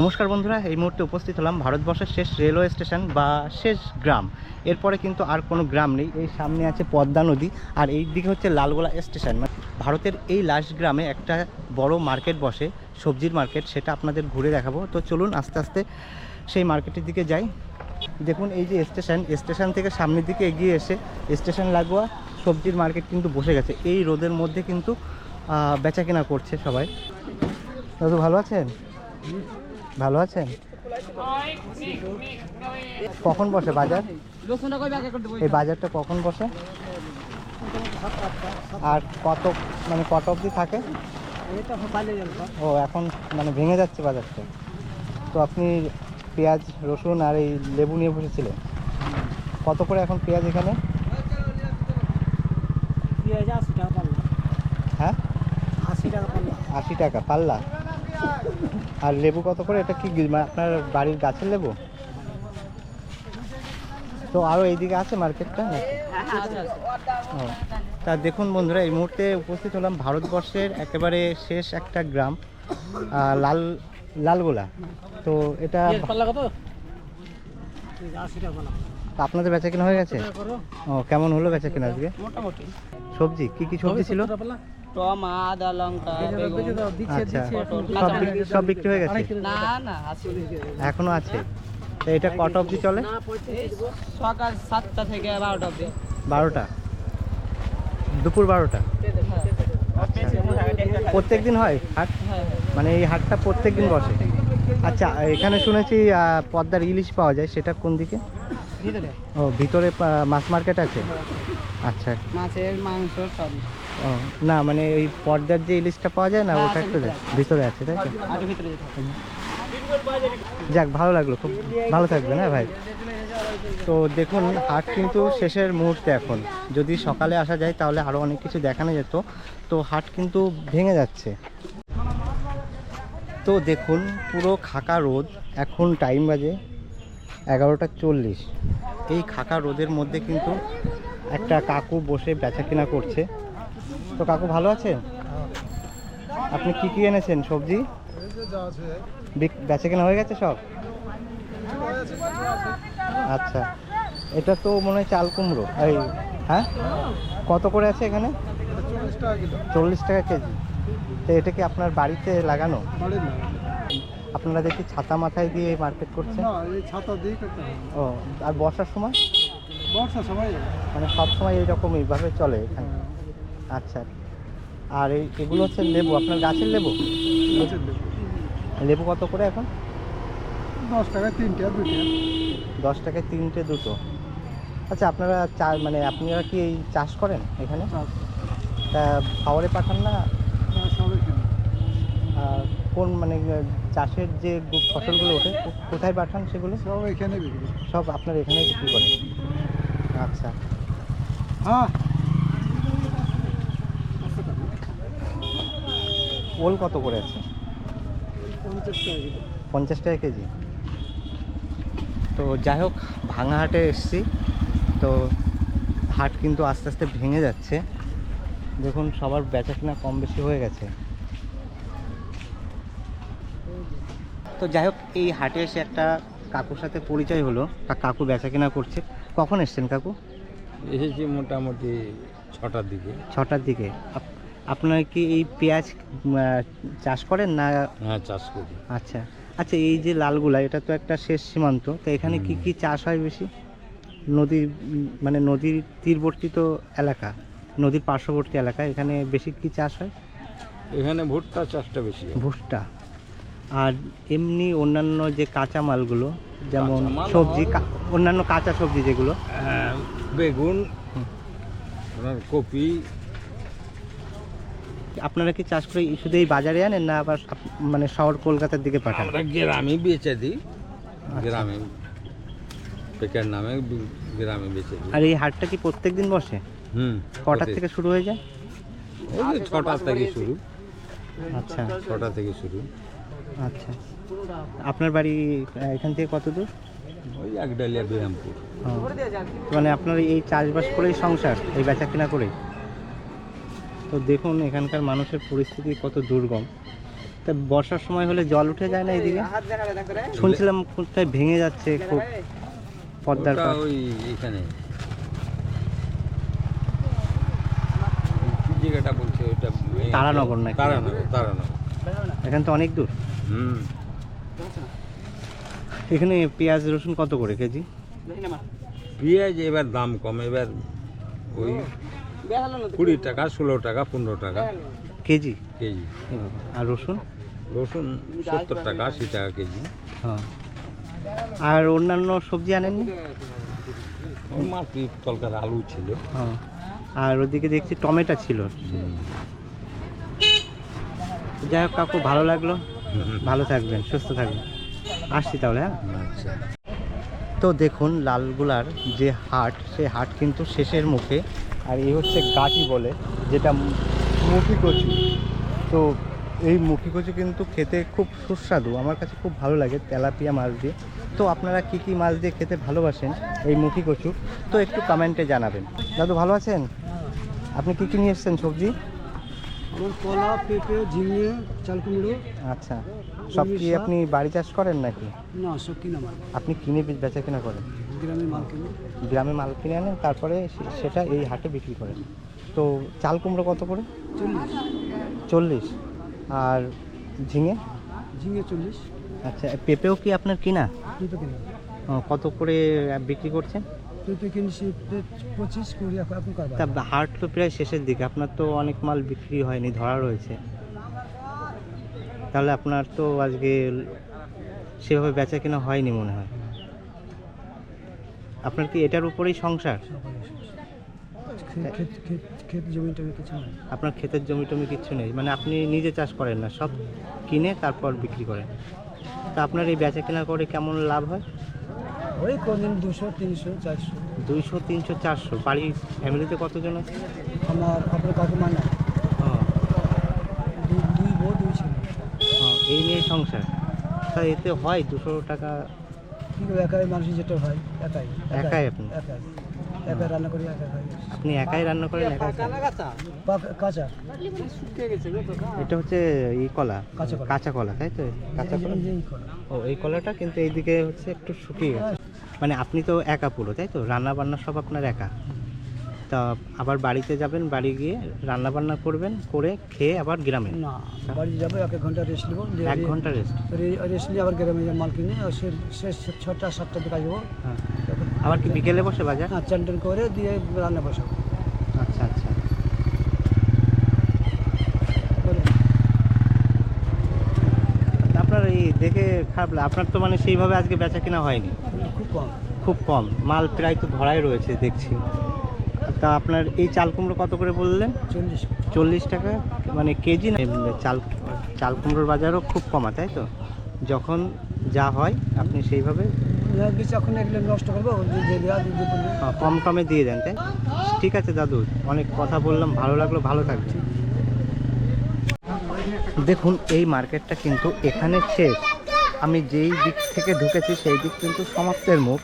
নমস্কার বন্ধুরা, এই মুহূর্তে উপস্থিত হলাম ভারতবর্ষের শেষ রেলওয়ে স্টেশন বা শেষ গ্রাম। এরপরে কিন্তু আর কোনো গ্রাম নেই, এই সামনে আছে পদ্মা নদী আর এই দিকে হচ্ছে লালগোলা স্টেশন। ভারতের এই লাস্ট গ্রামে একটা বড় মার্কেট বসে, সবজির মার্কেট, সেটা আপনাদের ঘুরে দেখাবো। তো চলুন আস্তে আস্তে সেই মার্কেটের দিকে যাই। দেখুন, এই যে স্টেশন স্টেশন থেকে সামনের দিকে এগিয়ে এসে স্টেশন লাগোয়া, সবজির মার্কেট কিন্তু বসে গেছে। এই রোদের মধ্যে কিন্তু বেচা কেনা করছে সবাই। দাদু, ভালো আছেন? ভালো আছেন? কখন বসে বাজার? এই বাজারটা কখন বসে? আর কত মানে কত অবধি থাকে? ও এখন মানে ভেঙে যাচ্ছে বাজারটা। তো আপনি পেঁয়াজ রসুন আর এই লেবু নিয়ে বসেছিলেন। কত করে এখন পেঁয়াজ এখানে? হ্যাঁ? আশি টাকা পাল্লা। আর লেবু কত করে? এটা কি মানে আপনার বাড়ির গাছের লেবু? তো আরও এইদিকে আছে মার্কেটটা ও, তা দেখুন বন্ধুরা এই মুহূর্তে উপস্থিত হলাম ভারতবর্ষের একেবারে শেষ একটা গ্রাম লাল লালগোলা। তো এটা আপনাদের বেচা কেনা হয়ে গেছে? ও কেমন হলো বেচা কেনা আজকে? সবজি কি কি সবজি ছিল? টম আদা লঙ্কা আচ্ছা সব বিক্রি- হয়ে গেছে? না না আছে। এখনও আছে? এটা কত অবধি চলে? সকাল সাতটা থেকে বারোটা অবধি। বারোটা? দুপুর বারোটা? প্রত্যেক দিন হয় হাট? হ্যাঁ, মানে এই হাটটা প্রত্যেক দিন বসে? আচ্ছা এখানে শুনেছি পদ্মার ইলিশ পাওয়া যায় সেটা কোন দিকে? ও ভিতরে মাছ মার্কেট আছে? আচ্ছা। মাছের মাংস সব। ও না মানে ওই পর্দার যে ইলিশটা পাওয়া যায় না হ্যাঁ, ওটা একটু ভিতরে। আছে। তাই। যাক ভালো লাগল খুব ভালো থাকবেন হ্যাঁ ভাই? তো দেখুন হাট কিন্তু শেষের মুহূর্তে এখন। যদি সকালে আসা যায় তাহলে আরও অনেক কিছু দেখানো যেত। তো হাট কিন্তু ভেঙে যাচ্ছে। তো দেখুন পুরো খাকা রোদ এখন টাইম বাজে এগারোটা চল্লিশ। এই খাকা রোদের মধ্যে কিন্তু একটা কাকু বসে বেচা কেনা করছে। তো কাকু ভালো আছেন? আপনি কি কি এনেছেন? সবজি? বেচা কেনা হয়ে গেছে সব? আচ্ছা। এটা তো মনে হয় চাল কুমড়ো। এই হ্যাঁ? কত করে আছে এখানে? চল্লিশ টাকা কেজি। তো এটা কি আপনার বাড়িতে লাগানো? আপনারা দেখি ছাতা মাথায় দিয়ে মার্কেট করছেন? ছাতা দিয়ে ও আর বর্ষার সময়? বর্ষার সময়। মানে সব সময় এইরকম এইভাবে চলে এখানে? আচ্ছা। আর এই এগুলো হচ্ছে লেবু। আপনার গাছের লেবু? গাছের লেবু। লেবু কত করে এখন? দশ টাকায় তিনটে আর দুটো দশ টাকায় তিনটে দুটো। আচ্ছা আপনারা চা মানে আপনারা কি এই চাষ করেন এখানে? তা খাওয়ারে পাঠান না? কোন? মানে চাষের যে ফসলগুলো ওঠে কোথায় পাঠান সেগুলো? সব এখানে সব আপনার এখানে বিক্রি করেন। আচ্ছা। হ্যাঁ। ওল কত করে আছে? পঞ্চাশ টাকা কেজি। তো যাই হোক ভাঙা হাটে এসছি। তো হাট কিন্তু আস্তে আস্তে ভেঙে যাচ্ছে। দেখুন সবার বেচা কিনা কম বেশি হয়ে গেছে। তো যাই হোক এই হাটে এসে একটা কাকুর সাথে পরিচয় হলো। তা কাকু বেচা কিনা করছে। কখন এসছেন কাকু? এসেছি মোটামুটি ছটার দিকে। ছটার দিকে। আপনারা কি এই পেঁয়াজ চাষ করেন না? হ্যাঁ চাষ করি। আচ্ছা। আচ্ছা এই যে লালগুলা এটা তো একটা শেষ সীমান্ত তো এখানে কি কি চাষ হয় বেশি? নদীর মানে নদীর তীরবর্তী তো এলাকা নদীর পার্শ্ববর্তী এলাকা এখানে বেশি কি চাষ হয়? এখানে ভুট্টা চাষটা বেশি ভুট্টা। আর এমনি অন্যান্য যে কাঁচা মালগুলো যেমন সবজি অন্যান্য কাঁচা সবজি যেগুলো? হ্যাঁ, বেগুন কপি আপনারা কি চাষ করে শুধু এই বাজারে আনেন না আবার মানে শহর কলকাতার দিকে পাঠান? আমরা গ্রামে বেচে দিই। আচ্ছা। গ্রামে পেকার নামে গ্রামে বেচে দিই। আর এই হাটটা কি প্রত্যেক দিন বসে? হুম কটার থেকে শুরু হয়ে যায়? ওই ছটা থেকে শুরু। আচ্ছা। ছটা থেকে শুরু। আচ্ছা। আপনার বাড়ি এখান থেকে কত দূর? ওই এক ডালিয়া বিরামপুর মানে আপনার এই চাষবাস করেই সংসার এই বেচা কেনা করেই? তো দেখুন এখানকার মানুষের পরিস্থিতি কত দুর্গম। তা বর্ষার সময় হলে জল উঠে যায় না এদিকে? শুনছিলাম কোথায় ভেঙে যাচ্ছে খুব পদ্মার ওই এখানে। জায়গাটা বলছে ওটা তারানগর তারানগর এখান তো অনেক দূর। হুম। এখানে পেঁয়াজ রসুন কত করে কেজি? না পেঁয়াজ এবার দাম কম এবার ওই না কুড়ি টাকা ষোলো টাকা পনেরো টাকা। কেজি? কেজি। এ আর রসুন? রসুন সত্তর টাকা আশি টাকা কেজি। হ্যাঁ। আর অন্যান্য সবজি আনেননি? তলকার আলু ছিল। হ্যাঁ। আর ওদিকে দেখছি টমেটো ছিল। যাই হোক কাকু ভালো লাগল। ভালো থাকবেন সুস্থ থাকবেন। আসছি তাহলে হ্যাঁ? আচ্ছা। তো দেখুন লালগুলার যে হাট সেই হাট কিন্তু শেষের মুখে আর এই হচ্ছে গাটি বলে যেটা মুখি কচু তো এই মুখি কচু কিন্তু খেতে খুব সুস্বাদু আমার কাছে খুব ভালো লাগে তেলাপিয়া মাছ দিয়ে। তো আপনারা কি কি মাছ দিয়ে খেতে ভালোবাসেন এই মুখি কচু তো একটু কমেন্টে জানাবেন। দাদু ভালো আছেন? আপনি কি কি নিয়ে এসছেন সবজি? কলা পেঁপে ঝিঙে চাল কুমড়ো আচ্ছা সব কি আপনি বাড়ি চাষ করেন নাকি? না সব কিনা আপনি কিনে বেচা কেনা করেন? গ্রামে মাল কিনে আনেন তারপরে সেটা এই হাটে বিক্রি করেন তো চাল কুমড়ো কত করে? চল্লিশ। চল্লিশ। আর ঝিঙে? ঝিঙে চল্লিশ। আচ্ছা পেঁপেও কি আপনার কিনা? কত করে বিক্রি করছেন? তা হাট তো প্রায় শেষের দিকে আপনার তো অনেক মাল বিক্রি হয়নি ধরা রয়েছে। তাহলে আপনার তো আজকে সেভাবে বেচা কেনা হয়নি মনে হয়। আপনার কি এটার উপরেই সংসার? ক্ষেত জমি টমি কিছু নাই আপনার ক্ষেতের জমি টমি কিচ্ছু নেই। মানে আপনি নিজে চাষ করেন না সব কিনে তারপর বিক্রি করেন। তা আপনার এই বেচা কেনা করে কেমন লাভ হয়? ওই কোনদিন দুশো তিনশো চারশো। দুইশো তিনশো চারশো। বাড়ির ফ্যামিলিতে কতজন আছে? আমার আপনার কাকিমা না ও, দুই দুই বউ দুই ছেলে। এই নিয়ে সংসার। তা এতে হয় দুশো টাকা কিন্তু একাই মানুষ যেটা হয় একাই একাই আপনি? একাই একাই রান্না করি একা খাই। আপনি একাই রান্না করেন একা? কাঁচা? এটা হচ্ছে এই কলা কাঁচা কলা। কাঁচা কলা তাই তো? কাঁচা কলা। ও এই কলাটা কিন্তু এইদিকে হচ্ছে একটু শুকিয়ে গেছে। মানে আপনি তো একা পুরো তাই তো? রান্না বান্না সব আপনার একা। তা আবার বাড়িতে যাবেন বাড়ি গিয়ে রান্না বান্না করবেন করে খেয়ে আবার গ্রামে। না বাড়ি যাব এক ঘণ্টা রেস্ট নেব এক ঘণ্টা রেস্ট রেস্ট নিয়ে আবার গ্রামে যাব মাল কিনে শেষ ছটা সাতটা দিকে আসব। হ্যাঁ। আবার কি বিকেলে বসে বাজার? হ্যাঁ টান করে দিয়ে রান্না বসাবো। আচ্ছা আচ্ছা। আপনার এই দেখে খারাপ আপনার তো মানে সেইভাবে আজকে বেচা কেনা হয়নি? খুব কম। খুব কম। মাল প্রায় তো ধরাই রয়েছে দেখছি। তা আপনার এই চাল কুমড়ো কত করে বললেন? চল্লিশ। চল্লিশ টাকা? মানে কেজি না? চাল চাল কুমড়োর বাজারও খুব কমা তাই তো? যখন যা হয় আপনি সেইভাবে এগুলো নষ্ট করব কম কমে দিয়ে দেন তাই? ঠিক আছে দাদু অনেক কথা বললাম ভালো লাগল ভালো থাকবে দেখুন এই মার্কেটটা কিন্তু এখানে শেষ। আমি যেই দিক থেকে ঢুকেছি সেই দিক কিন্তু সমাপ্তের মুখ।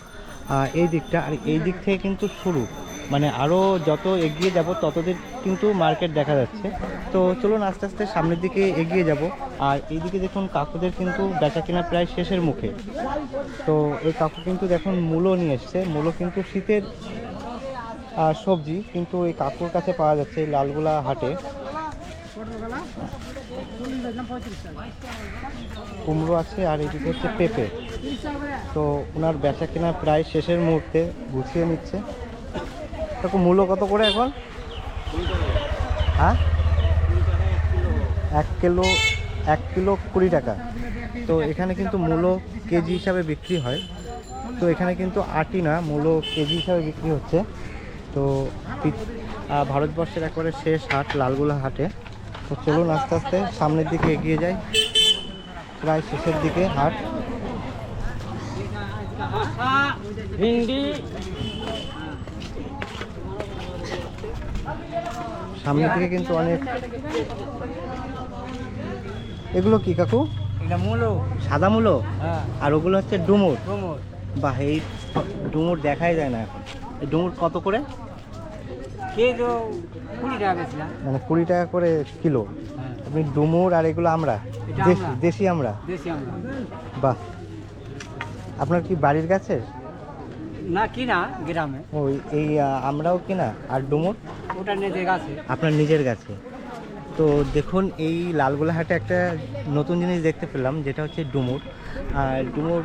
এই দিকটা আর এই দিক থেকে কিন্তু শুরু। মানে আরও যত এগিয়ে যাব, ততদিন কিন্তু মার্কেট দেখা যাচ্ছে। তো চলুন আস্তে আস্তে সামনের দিকে এগিয়ে যাব। আর এইদিকে দেখুন কাকুদের কিন্তু বেচা কেনা প্রায় শেষের মুখে। তো এই কাকু কিন্তু দেখুন মূলো নিয়ে এসছে মূলো কিন্তু শীতের সবজি, কিন্তু এই কাকুর কাছে পাওয়া যাচ্ছে এই লালগোলা হাটে। কুমড়ো আছে আর এদিকে হচ্ছে পেঁপে। তো ওনার বেচা কেনা প্রায় শেষের মুহূর্তে গুছিয়ে নিচ্ছে। কাকু মূল্য কত করে এখন? হ্যাঁ? এক কিলো এক কিলো কুড়ি টাকা। তো এখানে কিন্তু মূলো কেজি হিসাবে বিক্রি হয়। তো এখানে কিন্তু আটি না মূলো কেজি হিসাবে বিক্রি হচ্ছে। তো ভারতবর্ষের একবারে শেষ হাট, লালগোলা হাটে। তো চলুন আস্তে আস্তে সামনের দিকে এগিয়ে যাই। প্রায় শেষের দিকে হাট। ভিন্ডি সামনের থেকে কিন্তু অনেক। এগুলো কি কাকু? এটা মূলো। সাদা মূলো? হ্যাঁ। আর ওগুলো হচ্ছে ডুমুর। কোমর বা এই ডুমুর দেখাই যায় না এখন। এই ডুমুর কত করে? মানে কুড়ি টাকা করে কিলো। হ্যাঁ। আপনি ডুমুর আর এগুলো আমরা? দেশি আমরা? দেশি আমরা। বাহ। আপনার কি বাড়ির গাছে না কিনা গ্রামে। ওই এই আমরাও কিনা। আর ডুমুর? ওটা নিজে গাছে। আপনার নিজের গাছে। তো দেখুন এই লালগোলাহাটে একটা নতুন জিনিস দেখতে পেলাম যেটা হচ্ছে ডুমুর। আর ডুমুর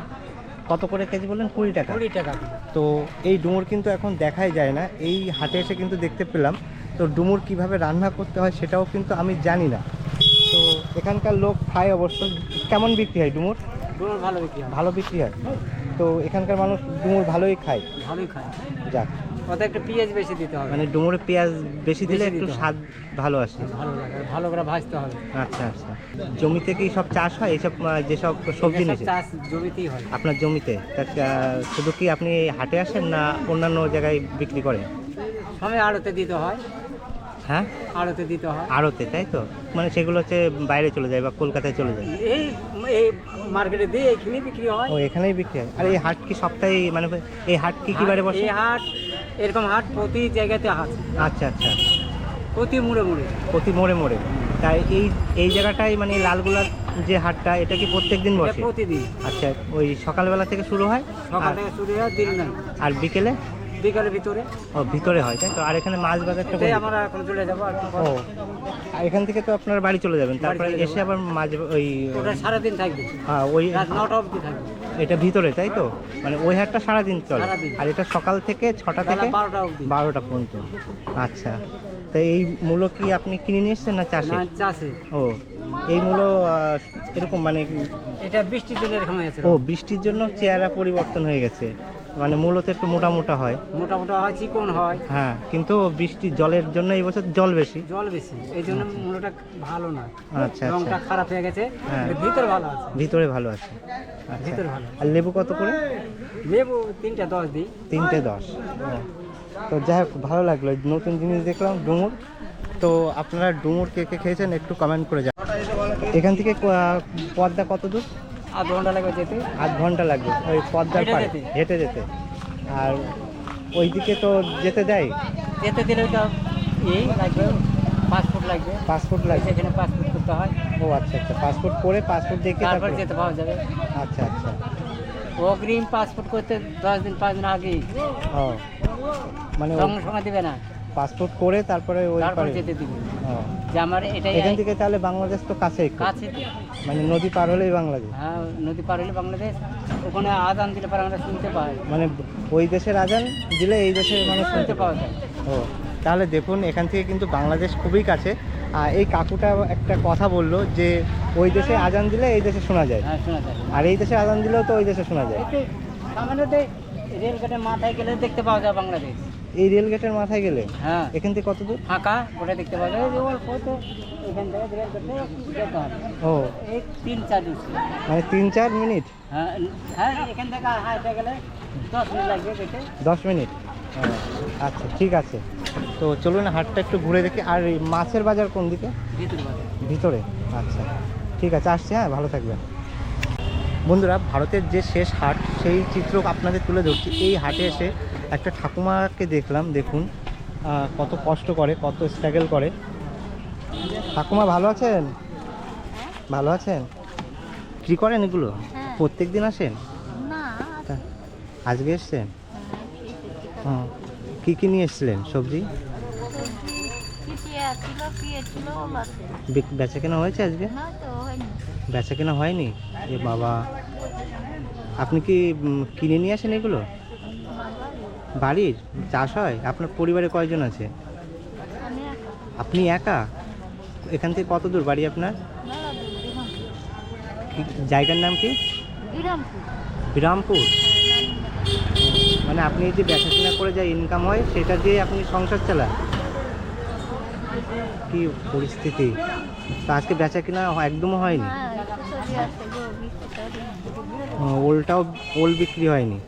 কত করে কেজি বললেন? কুড়ি টাকা। কুড়ি টাকা। তো এই ডুমুর কিন্তু এখন দেখাই যায় না এই হাটে এসে কিন্তু দেখতে পেলাম। তো ডুমুর কীভাবে রান্না করতে হয় সেটাও কিন্তু আমি জানি না। তো এখানকার লোক খায় অবশ্য। কেমন বিক্রি হয় ডুমুর? ডুমুর ভালো বিক্রি হয়। ভালো বিক্রি হয়। তো এখানকার মানুষ ডুমুর ভালোই খায়। ভালোই খায়। যাক। ওতে একটু পেঁয়াজ বেশি দিতে হবে। মানে ডুমুরে পেঁয়াজ বেশি দিলে একটু স্বাদ ভালো আসে। ভালো লাগে ভালো করে ভাজতে হবে। আচ্ছা আচ্ছা। জমিতে কি সব চাষ হয়? এইসব যেসব সবজি এসব নিচে? চাষ জমিতেই হয়। আপনার জমিতে? তা শুধু কি আপনি হাটে আসেন না অন্যান্য জায়গায় বিক্রি করেন সময় আড়তে দিতে হয়। হ্যাঁ? আড়তে দিতে হয়। আড়তে তাই তো? মানে সেগুলো হচ্ছে বাইরে চলে যায় বা কলকাতায় চলে যায়। এই এই মার্কেটে দিয়ে এখানে বিক্রি হয়। ও এখানেই বিক্রি হয়? আর এই হাট কি সপ্তাহে মানে এই হাট কি কি বারে বসে? এই হাট এরকম হাট প্রতি জায়গাতে হাট। আচ্ছা আচ্ছা। প্রতি মোড়ে মোড়ে। প্রতি মোড়ে মোড়ে। তাই এই এই জায়গাটাই মানে লালগুলার যে হাটটা এটা কি প্রত্যেক দিন বসে? প্রতিদিন। আচ্ছা ওই সকালবেলা থেকে শুরু হয়? সকাল থেকে শুরু হয় দিন আর বিকেলে? বিকালের ভিতরে। ও ভিতরে হয় তাই তো? আর এখানে মাছ বাজারটা এটাই আমরা এখন চলে যাব আর ও এখান থেকে তো আপনার বাড়ি চলে যাবেন তারপরে এসে আবার মাঝ ওই ওটা সারাদিন থাকবে। হ্যাঁ, ওই রাত নটা অবধি থাকবে। এটা ভিতরে তাই তো? মানে ওই হাটটা সারাদিন চলে। আর এটা সকাল থেকে ছটা থেকে বারোটা পর্যন্ত। আচ্ছা। তো এই মূলো কি আপনি কিনে নিয়ে এসছেন না চাষে? চাষে। ও এই মূলো এরকম মানে এটা বৃষ্টির দিনে এরকম হয়েছে ও বৃষ্টির জন্য চেহারা পরিবর্তন হয়ে গেছে। মানে মূলত একটু মোটা মোটা হয়। মোটা মোটা হয় চিকন হয়। হ্যাঁ কিন্তু বৃষ্টি জলের জন্য এই বছর জল বেশি। জল বেশি এই জন্য মূলটা ভালো না আচ্ছা রংটা আচ্ছা খারাপ হয়ে গেছে হ্যাঁ। ভিতর ভালো আছে। ভিতরে ভালো আছে। আচ্ছা। ভিতরে ভালো আর লেবু কত করে? লেবু তিনটা দশ দিই। তিনটে দশ। তো যাই হোক ভালো লাগল। নতুন জিনিস দেখলাম ডুমুর। তো আপনারা ডুমুর কে কে খেয়েছেন একটু কমেন্ট করে যান এখান থেকে পদ্মা কত দূর? আধ ঘণ্টা লাগবে যেতে। আধ ঘণ্টা লাগবে ওই পদ্মার পাড়ে। হেঁটে যেতে। আর ওইদিকে তো যেতে দেয়? যেতে দিলে ওটা এই লাগবে পাসপোর্ট লাগবে। পাসপোর্ট লাগবে? সেখানে পাসপোর্ট করতে হয়। ও আচ্ছা আচ্ছা পাসপোর্ট করে পাসপোর্ট দেখে তারপর যেতে পাওয়া যাবে। আচ্ছা আচ্ছা। অগ্রিম পাসপোর্ট করতে দশ দিন পাঁচ দিন আগেই। ও মানে সঙ্গে সঙ্গে দিবে না। পাসপোর্ট করে তারপরে ওই তারপর যেতে দিবে। ও। যে আমার এটাই এখান থেকে তাহলে বাংলাদেশ তো কাছে একটু কাছে মানে নদী পার হলেই বাংলাদেশ। হ্যাঁ নদী পার হলে বাংলাদেশ। ওখানে দিলে পরে আমরা শুনতে পাই। মানে ওই দেশের আজান দিলে এই দেশের মানুষ শুনতে পাওয়া যায়। ও তাহলে দেখুন এখান থেকে কিন্তু বাংলাদেশ খুবই কাছে। আর এই কাকুটা একটা কথা বলল যে ওই দেশে আজান দিলে এই দেশে শোনা যায়। হ্যাঁ শোনা যায়। আর এই দেশে আজান দিলেও তো ওই দেশে শোনা যায়। রেলগেটের মাথায় গেলে দেখতে পাওয়া যায় বাংলাদেশ। এই রেল গেটের মাথায় গেলে? হ্যাঁ। এখান থেকে কত দূর? ফাঁকা ওটা দেখতে যায় অল্প তো এখান থেকে রেলগেটে যেতে হবে। ও। এই তিন চার মানে তিন চার মিনিট? হ্যাঁ হ্যাঁ এখান থেকে আর গেলে দশ মিনিট লাগবে যেতে দশ মিনিট? আচ্ছা ঠিক আছে। তো চলুন হাটটা একটু ঘুরে দেখি। আর এই মাছের বাজার কোন দিকে? ভিতরে ভিতরে। আচ্ছা ঠিক আছে আসছি হ্যাঁ ভালো থাকবেন। বন্ধুরা ভারতের যে শেষ হাট সেই চিত্র আপনাদের তুলে ধরছি। এই হাটে এসে একটা ঠাকুমাকে দেখলাম দেখুন কত কষ্ট করে কত স্ট্রাগল করে। ঠাকুমা ভালো আছেন? ভালো আছেন? কী করেন এগুলো? হ্যাঁ। প্রত্যেক দিন আসেন আজকে এসছেন? হুম। কী কী নিয়ে এসছিলেন? সবজি? কি বেচা কেনা হয়েছে আজকে? বেচা কেনা হয়নি? এ বাবা। আপনি কি কিনে নিয়ে আসেন এগুলো? বাড়ির? চাষ হয়? আপনার পরিবারে কয়জন আছে? আপনি একা? এখান থেকে কত দূর বাড়ি আপনার? জায়গার নাম কি? বিরামপুর। মানে আপনি যে বেচা কেনা করে যা ইনকাম হয় সেটা দিয়ে আপনি সংসার চালান? কি পরিস্থিতি? তো আজকে বেচা কেনা একদমও হয়নি? হ্যাঁ ওলটাও ওল বিক্রি হয়নি?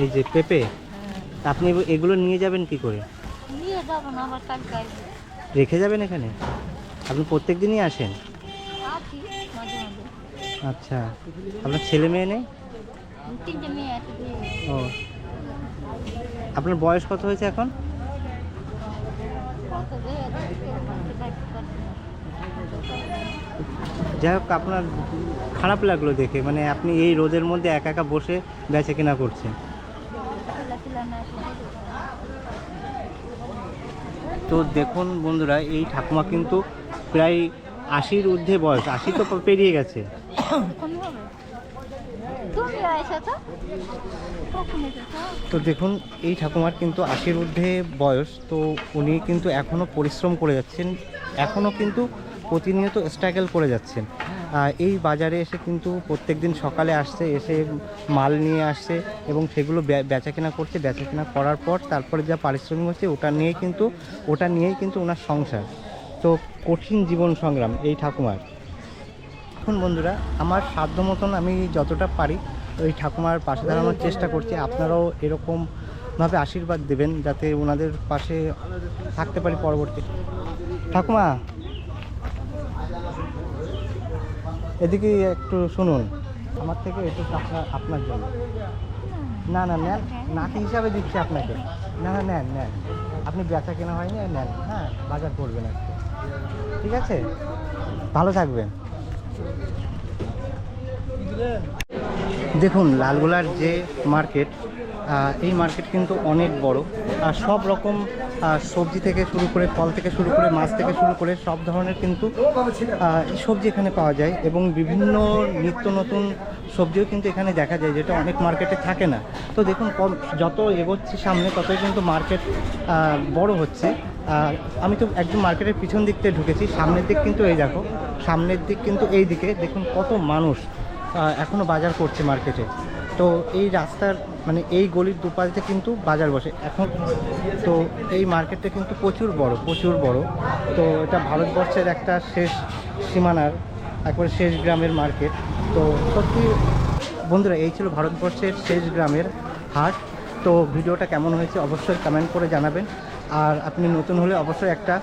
এই যে পেঁপে আপনি এগু- এগুলো নিয়ে যাবেন কি করে? নিয়ে যাব না আবার কালকে আসব রেখে যাবেন এখানে? আপনি প্রত্যেক দিনই আসেন? আচ্ছা আপনার ছেলে মেয়ে নেই। ও। আপনার বয়স কত হয়েছে এখন তো গিয়ে এরকম দেখতে পাচ্ছি যাই হোক, আপনার খারাপ লাগল দেখে মানে আপনি এই রোদের মধ্যে একা একা বসে বেচে কেনা করছেন। তো দেখুন বন্ধুরা, এই ঠাকুমা কিন্তু প্রায় আশির ঊর্ধ্বে বয়স, আশি তো পেরিয়ে গেছে। তো দেখুন, এই ঠাকুমার কিন্তু আশির ঊর্ধ্বে বয়স, তো উনি কিন্তু এখনও পরিশ্রম করে যাচ্ছেন। এখনও কিন্তু প্রতিনিয়ত স্ট্রাগল করে যাচ্ছেন। এই বাজারে এসে কিন্তু প্রত্যেক দিন সকালে আসছে, এসে মাল নিয়ে আসছে এবং সেগুলো বে- বেচাকেনা করছে, বেচাকেনা করার পর তারপরে যা পারিশ্রমিক হচ্ছে ওটা নিয়েই কিন্তু, ওটা নিয়েই কিন্তু ওনার সংসার। তো কঠিন জীবন সংগ্রাম এই ঠাকুমার। এখন বন্ধুরা, আমার সাধ্য মতন আমি যতটা পারি ওই ঠাকুমার পাশে দাঁড়ানোর চেষ্টা করছি। আপনারাও এরকমভাবে আশীর্বাদ দেবেন যাতে ওনাদের পাশে থাকতে পারি পরবর্তী। ঠাকুমা এদিকে একটু শুনুন। আমার থেকে একটু আপনার আপনার জন্য। না না, নেন। নাতি হিসাবে দিচ্ছি আপনাকে। না না, নেন নেন। আপনি বেচা কেনা হয়নি নেন। হ্যাঁ বাজার করবেন একটু ঠিক আছে? ভালো থাকবেন। দেখুন, লালগোলার যে মার্কেট এই মার্কেট কিন্তু অনেক বড়। আর সব রকম সবজি থেকে শুরু করে ফল থেকে শুরু করে মাছ থেকে শুরু করে সব ধরনের কিন্তু সবজি এখানে পাওয়া যায় এবং বিভিন্ন নিত্য নতুন সবজিও কিন্তু এখানে দেখা যায় যেটা অনেক মার্কেটে থাকে না। তো দেখুন যত এগোচ্ছে সামনে, ততই কিন্তু মার্কেট বড় হচ্ছে। আমি তো একদম মার্কেটের পিছন দিক থেকে ঢুকেছি, সামনের দিক কিন্তু এই দেখো, সামনের দিক কিন্তু এই দিকে, দেখুন কত মানুষ এখনও বাজার করছে মার্কেটে তো এই রাস্তার মানে এই গলির দুপাশে কিন্তু বাজার বসে। এখন তো এই মার্কেটটা কিন্তু প্রচুর বড় প্রচুর বড়। তো এটা ভারতবর্ষের একটা শেষ সীমানার, একবারে শেষ গ্রামের মার্কেট। তো সত্যি বন্ধুরা, এই ছিল ভারতবর্ষের শেষ গ্রামের হাট। তো ভিডিওটা কেমন হয়েছে অবশ্যই কমেন্ট করে জানাবেন। আর আপনি নতুন হলে অবশ্যই একটা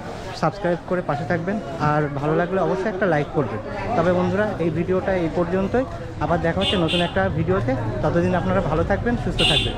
সাবস্ক্রাইব করে পাশে থাকবেন। আর ভালো লাগলে অবশ্যই একটা লাইক করবেন। তবে বন্ধুরা, এই ভিডিওটা এই পর্যন্তই। আবার দেখা হচ্ছে নতুন একটা ভিডিওতে। ততদিন আপনারা ভালো থাকবেন, সুস্থ থাকবেন।